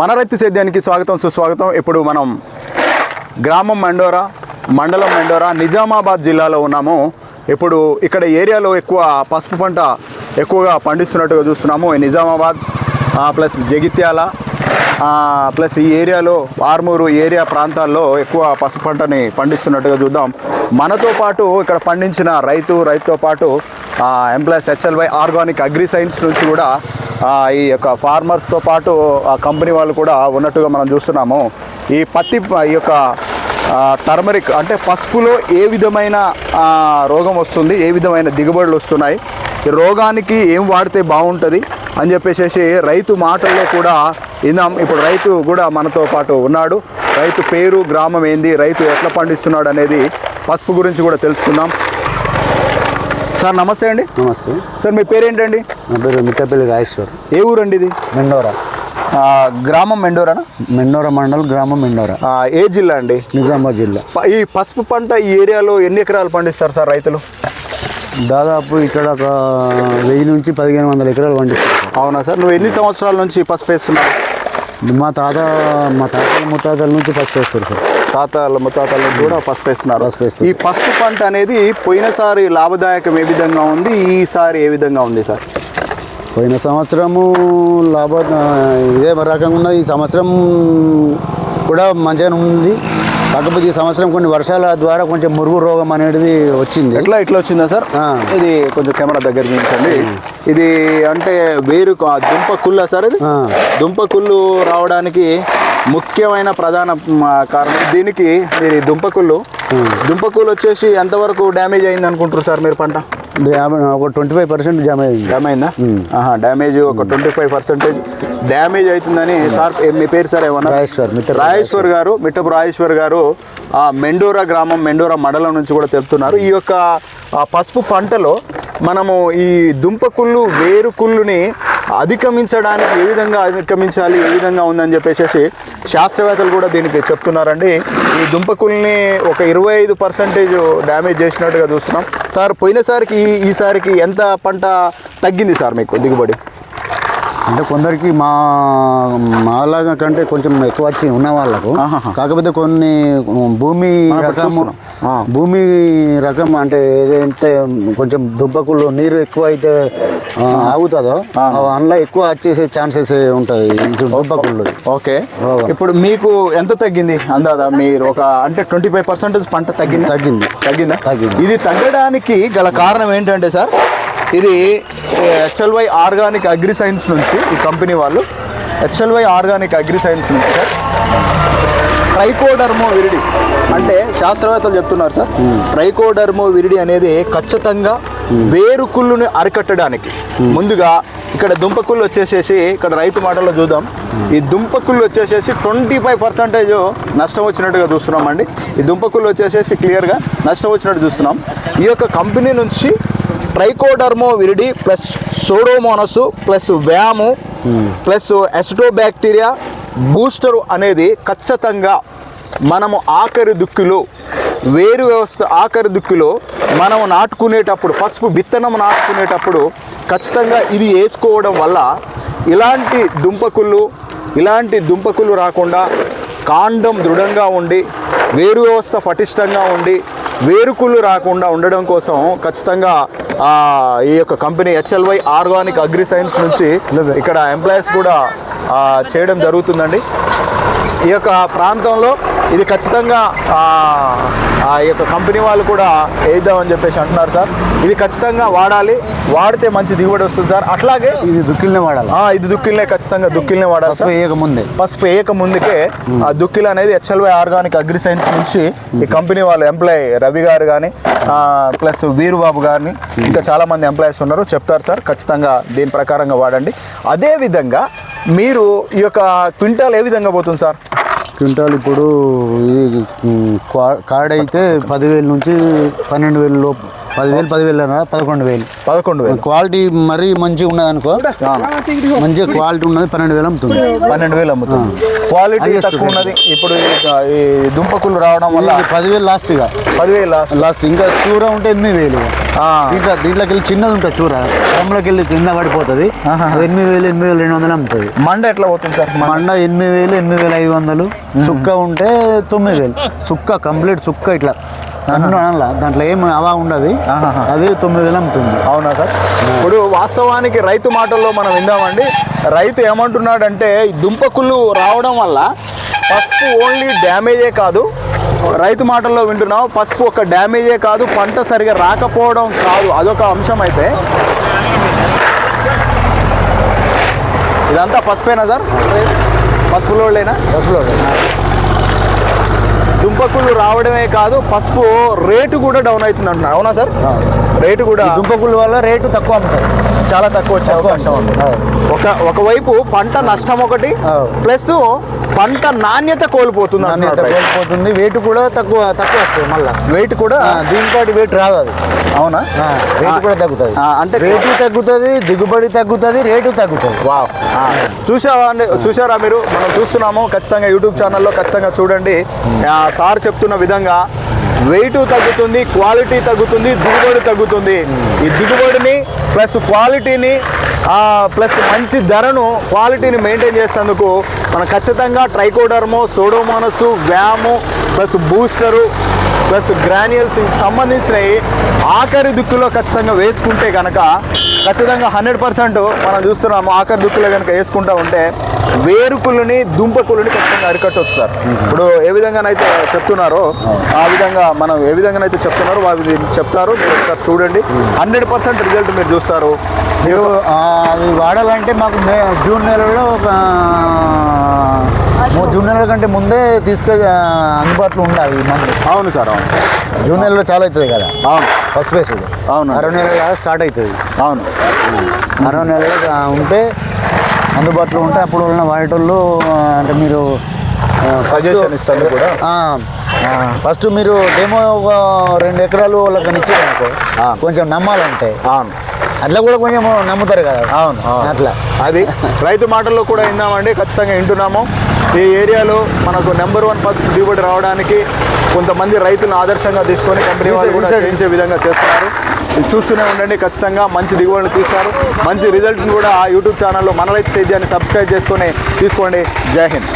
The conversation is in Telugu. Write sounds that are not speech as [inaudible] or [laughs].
మన రైతు సేద్యానికి స్వాగతం సుస్వాగతం. ఇప్పుడు మనం గ్రామం మెండోరా మండలం మెండోరా నిజామాబాద్ జిల్లాలో ఉన్నాము. ఇప్పుడు ఇక్కడ ఏరియాలో ఎక్కువ పసుపు పంట ఎక్కువగా పండిస్తున్నట్టుగా చూస్తున్నాము. నిజామాబాద్ ప్లస్ జగిత్యాల ప్లస్ ఈ ఏరియాలో ఆర్మూరు ఏరియా ప్రాంతాల్లో ఎక్కువ పసుపు పంటని పండిస్తున్నట్టుగా చూద్దాం. మనతో పాటు ఇక్కడ పండించిన రైతు రైతుతో పాటు employees HLY organic agri science నుంచి కూడా ఈ యొక్క ఫార్మర్స్తో పాటు ఆ కంపెనీ వాళ్ళు కూడా ఉన్నట్టుగా మనం చూస్తున్నాము. ఈ పత్తి ఈ యొక్క టర్మరిక్ అంటే పసుపులో ఏ విధమైన రోగం వస్తుంది ఏ విధమైన దిగుబడులు వస్తున్నాయి ఈ రోగానికి ఏం వాడితే బాగుంటుంది అని చెప్పేసి రైతు మాటల్లో కూడా విందాం ఇప్పుడు రైతు కూడా మనతో పాటు ఉన్నాడు. రైతు పేరు గ్రామం ఏంది రైతు ఎట్లా పండిస్తున్నాడు అనేది పసుపు గురించి కూడా తెలుసుకుందాం. సార్ నమస్తే అండి. నమస్తే. సార్ మీ పేరేంటండి? నా పేరు మిట్టపల్లి రాజేశ్వర్. ఏ ఊరండి ఇది? మెండోరా. గ్రామం మెండోరానా? మెండోరా మండల్ గ్రామం మెండోరా. ఆ, ఏ జిల్లా అండి? నిజామాబాద్ జిల్లా. ఈ పసుపు పంట ఈ ఏరియాలో ఎన్ని ఎకరాలు పండిస్తారు సార్ రైతులు? దాదాపు ఇక్కడ ఒక వెయ్యి నుంచి పదిహేను వందల ఎకరాలు పండిస్తారు అవునా సార్? నువ్వు ఎన్ని సంవత్సరాల నుంచి పసుపు వేస్తున్నావు? మా తాత మా తాతల ముత్తాతల నుంచి పసుపు వేస్తారు సార్. తాతల ముత్తాతల నుంచి కూడా పసుపు వేస్తున్నారు. ఈ పసుపు పంట అనేది పోయినసారి లాభదాయకం ఏ విధంగా ఉంది? ఈసారి ఏ విధంగా ఉంది సార్? పోయిన సంవత్సరము లాభ ఇదే రకంగా ఉన్నది ఈ సంవత్సరం కూడా మంచిగానే ఉంది. కాకపోతే ఈ సంవత్సరం కొన్ని వర్షాల ద్వారా కొంచెం మురుగు రోగం అనేది వచ్చింది. ఎట్లా ఇట్లా వచ్చిందా సార్. ఇది కొంచెం కెమెరా దగ్గర చూపించండి ఇది అంటే వేరు దుంప కుళ్ళా సార్ ఇది. దుంప కుళ్ళు రావడానికి ముఖ్యమైన ప్రధాన కారణం దీనికి మీరు ఈ దుంప కుళ్ళు దుంప కుళ్ళు వచ్చేసి ఎంతవరకు డ్యామేజ్ అయింది అనుకుంటారు సార్ మీరు పంట? ఒక ట్వంటీ ఫైవ్ పర్సెంట్ జామ అయింది. ఆహా డ్యామేజ్ ఒక ట్వంటీ ఫైవ్ పర్సెంటేజ్. డ్యామేజ్ అవుతుందని సార్ మీ పేరు సార్ ఏమన్నా? రాజేశ్వర్ మిట్ట రాజేశ్వర్ గారు మిట్టపు రాజేశ్వర్ గారు ఆ మెండోరా గ్రామం మెండోరా మండలం నుంచి కూడా తెలుపుతున్నారు. ఈ యొక్క పసుపు పంటలో మనము ఈ దుంపకుళ్ళు వేరుకుళ్ళుని అధిగమించడానికి ఏ విధంగా అధిగమించాలి ఏ విధంగా ఉందని చెప్పేసి శాస్త్రవేత్తలు కూడా దీనికి చెప్తున్నారండి. ఈ దుంపకుల్ని ఒక ఇరవై ఐదు పర్సెంటేజ్ డ్యామేజ్ చేసినట్టుగా చూస్తున్నాం. సార్ పోయినసారికి ఈసారికి ఎంత పంట తగ్గింది సార్ మీకు దిగుబడి? అంటే కొందరికి మా మాలాగా కంటే కొంచెం ఎక్కువ వచ్చి ఉన్న వాళ్ళకు. కాకపోతే కొన్ని భూమి రకము. భూమి రకం అంటే ఏదైతే కొంచెం దుబ్బకులు నీరు ఎక్కువ అయితే ఆగుతుందో అందులో ఎక్కువ వచ్చేసే ఛాన్సెస్ ఉంటుంది దుబ్బకుళ్ళు ఓకే. ఇప్పుడు మీకు ఎంత తగ్గింది అందాదా? మీరు ఒక అంటే ట్వంటీ ఫైవ్ పర్సెంటేజ్ పంట తగ్గింది? తగ్గింది. తగ్గిందా? తగ్గింది. ఇది తగ్గడానికి గల కారణం ఏంటంటే సార్ ఇది హెచ్ఎల్వై ఆర్గానిక్ అగ్రి సైన్స్ నుంచి ఈ కంపెనీ వాళ్ళు. హెచ్ఎల్వై ఆర్గానిక్ అగ్రి సైన్స్ నుంచి సార్ ట్రైకోడర్మో విరిడి అంటే శాస్త్రవేత్తలు చెప్తున్నారు సార్ ట్రైకోడర్మో విరిడి అనేది ఖచ్చితంగా వేరుకుళ్ళుని అరికట్టడానికి. ముందుగా ఇక్కడ దుంపకుళ్ళు వచ్చేసేసి ఇక్కడ రైతు మాటల్లో చూద్దాం. ఈ దుంపకుళ్ళు వచ్చేసేసి ట్వంటీ ఫైవ్ పర్సెంటేజ్ నష్టం వచ్చినట్టుగా చూస్తున్నామండి ఈ దుంపకుళ్ళు వచ్చేసేసి క్లియర్గా నష్టం వచ్చినట్టు చూస్తున్నాం. ఈ యొక్క కంపెనీ నుంచి trichoderma viride plus pseudomonas plus VAM plus ఎస్టోబ్యాక్టీరియా booster అనేది ఖచ్చితంగా మనము ఆఖరి దుక్కిలో వేరు వ్యవస్థ ఆఖరి దుక్కిలో మనము నాటుకునేటప్పుడు పసుపు విత్తనం నాటుకునేటప్పుడు ఖచ్చితంగా ఇది వేసుకోవడం వల్ల ఇలాంటి దుంపకుళ్ళు ఇలాంటి దుంపకుళ్ళు రాకుండా కాండం దృఢంగా ఉండి వేరు వ్యవస్థ పటిష్టంగా ఉండి వేరుకుళ్ళు రాకుండా ఉండడం కోసం ఖచ్చితంగా ఈ యొక్క company HLY organic agri science నుంచి ఇక్కడ ఎంప్లాయీస్ కూడా చేయడం జరుగుతుందండి. ఈ యొక్క ప్రాంతంలో ఇది ఖచ్చితంగా ఆ, యొక్క కంపెనీ వాళ్ళు కూడా వేద్దామని చెప్పేసి అంటున్నారు సార్. ఇది ఖచ్చితంగా వాడాలి. వాడితే మంచి దిగుబడి వస్తుంది సార్. అట్లాగే ఇది దుక్కిల్నే వాడాలి. ఆ, ఇది దుక్కిల్నే ఖచ్చితంగా దుక్కిల్నే వాడాలి పసుపు సార్. వేయక ముందే. పసుపు వేయక ముందుకే ఆ దుక్కిలు అనేది హెచ్ఎల్వై ఆర్గానిక్ అగ్రి సైన్స్ నుంచి ఈ కంపెనీ వాళ్ళ ఎంప్లాయ్ రవి గారు కానీ ప్లస్ వీరుబాబు గారిని ఇంకా చాలా మంది ఎంప్లాయీస్ ఉన్నారు. చెప్తారు సార్. ఖచ్చితంగా దీని ప్రకారంగా వాడండి. అదే విధంగా మీరు ఈ యొక్క క్వింటాల్ ఏ విధంగా పోతుంది సార్? క్వింటాల్ ఇప్పుడు ఇది కార్డ్ అయితే పదివేల నుంచి పన్నెండు వేల లోపు. పదివేలు పదివేలు పదకొండు వేలు. పదకొండు వేలు. క్వాలిటీ మరీ మంచిగా ఉన్నది అనుకో. మంచిగా క్వాలిటీ ఉన్నది పన్నెండు వేలు అమ్ముతుంది. పన్నెండు వేలు అమ్ముతుంది. క్వాలిటీ తక్కువ. ఉన్నది. ఇప్పుడు ఈ- దుంపకులు రావడం వల్ల పదివేలు లాస్ట్ ఇక. పదివేలు లాస్ట్ లాస్ట్ ఇంకా చూర ఉంటే ఎనిమిది వేలు ఇక. దీంట్లోకి వెళ్ళి చిన్నది ఉంటుంది చూర. డ్రమ్లోకి వెళ్ళి కింద పడిపోతుంది. ఎనిమిది వేలు ఎనిమిది వేలు రెండు వందలు అమ్ముతుంది. మండ ఎట్లా పోతుంది సార్? మండ? ఎనిమిది వేలు ఎనిమిది వేలు ఐదు వందలు. సుక్క ఉంటే తొమ్మిది వేలు. సుక్క కంప్లీట్ సుక్క ఇట్లా. అనలా. దాంట్లో ఏం అవా ఉండదు. అది తొమ్మిది వేలు అమ్ముతుంది. అవునా సార్? ఇప్పుడు వాస్తవానికి రైతు మాటల్లో మనం విందామండి. రైతు ఏమంటున్నాడంటే దుంపకుళ్ళు రావడం వల్ల పసుపు ఓన్లీ డ్యామేజే కాదు. రైతు మాటల్లో వింటున్నాం. పసుపు ఒక డ్యామేజే కాదు. పంట సరిగా రాకపోవడం కాదు. అదొక అంశం అయితే. ఇదంతా పసుపేనా సార్? పసుపులోళ్ళేనా? బస్సులో దుంపకుళ్ళు రావడమే కాదు పసుపు రేటు కూడా డౌన్ అవుతుంది అంటున్నారు అవునా సార్? రేటు కూడా దుంపకుళ్ళ వల్ల రేటు తక్కువ అమ్ముతాయి చాలా తక్కువ వచ్చే అవకాశం ఉంది. ఒక ఒకవైపు పంట నష్టం ఒకటి. ప్లస్ పంట నాణ్యత కోల్పోతుంది నాణ్యత. కోల్పోతుంది. వెయిట్ కూడా తక్కువ తక్కువ వస్తుంది మళ్ళీ. వెయిట్ కూడా దీనిపాటి వెయిట్ రాదు అది. అవునా? రేటు కూడా తగ్గుతుంది. అంటే రేటు తగ్గుతుంది దిగుబడి తగ్గుతుంది రేటు తగ్గుతుంది. వావ్. చూసావా అండి? చూసారా మీరు? మనం చూస్తున్నాము. ఖచ్చితంగా యూట్యూబ్ ఛానల్లో ఖచ్చితంగా చూడండి. సార్ చెప్తున్న విధంగా వెయిట్ తగ్గుతుంది క్వాలిటీ తగ్గుతుంది దిగుబడి తగ్గుతుంది. ఈ దిగుబడిని ప్లస్ క్వాలిటీని ప్లస్ మంచి ధరను క్వాలిటీని మెయింటైన్ చేసేందుకు మనం ఖచ్చితంగా Trichoderma pseudomonas VAM plus booster plus granules సంబంధించినవి ఆఖరి దుక్కులో ఖచ్చితంగా వేసుకుంటే కనుక ఖచ్చితంగా హండ్రెడ్ పర్సెంట్ మనం చూస్తున్నాము ఆఖరి దుక్కులో కనుక వేసుకుంటా ఉంటే వేరుకులని దుంపకులని ఖచ్చితంగా అరికట్టవచ్చు సార్. ఇప్పుడు ఏ విధంగానైతే చెప్తున్నారో ఆ విధంగా మనం ఏ విధంగానైతే చెప్తున్నారో వాళ్ళు చెప్తారు. మీరు ఒకసారి చూడండి. హండ్రెడ్ పర్సెంట్ రిజల్ట్ మీరు చూస్తారు. మీరు అది వాడాలంటే మాకు మే జూన్ నెలలో ఒక జూన్ నెల కంటే ముందే తీసుకె అందుబాటులో ఉండాలి ఈ మందు. అవును సార్ అవును జూన్ నెలలో చాలా అవుతుంది కదా. అవును. ఫస్ట్ ఫేస్ అవును. అరవై నెలల స్టార్ట్ అవుతుంది. అవును. అరవై నెలలు ఉంటే అందుబాటులో ఉంటే అప్పుడు ఉన్న వాడేటోళ్ళు అంటే మీరు సజెషన్ ఇస్తాను కూడా. ఫస్ట్ మీరు డెమో ఒక రెండు ఎకరాలు వాళ్ళకి ఇచ్చారనుకో. కొంచెం నమ్మాలంటే. అవును. అట్లా కూడా కొంచెం నమ్ముతారు కదా. అవును అవును. అట్లా. అది [laughs] రైతు మాటల్లో కూడా విందామండి ఖచ్చితంగా వింటున్నాము. ఈ ఏరియాలో మనకు నెంబర్ వన్ ఫస్ట్ దిగుబడి రావడానికి కొంతమంది రైతులను ఆదర్శంగా తీసుకొని కంపెనీ వాళ్ళు కూడా. చేయించే విధంగా చేస్తున్నారు. చూస్తూనే ఉండండి ఖచ్చితంగా మంచి దిగుబడిని తీస్తారు. మంచి రిజల్ట్ని కూడా ఆ యూట్యూబ్ ఛానల్లో మన రైతు సేద్యాన్ని సబ్స్క్రైబ్ చేసుకొని తీసుకోండి. జై హింద్.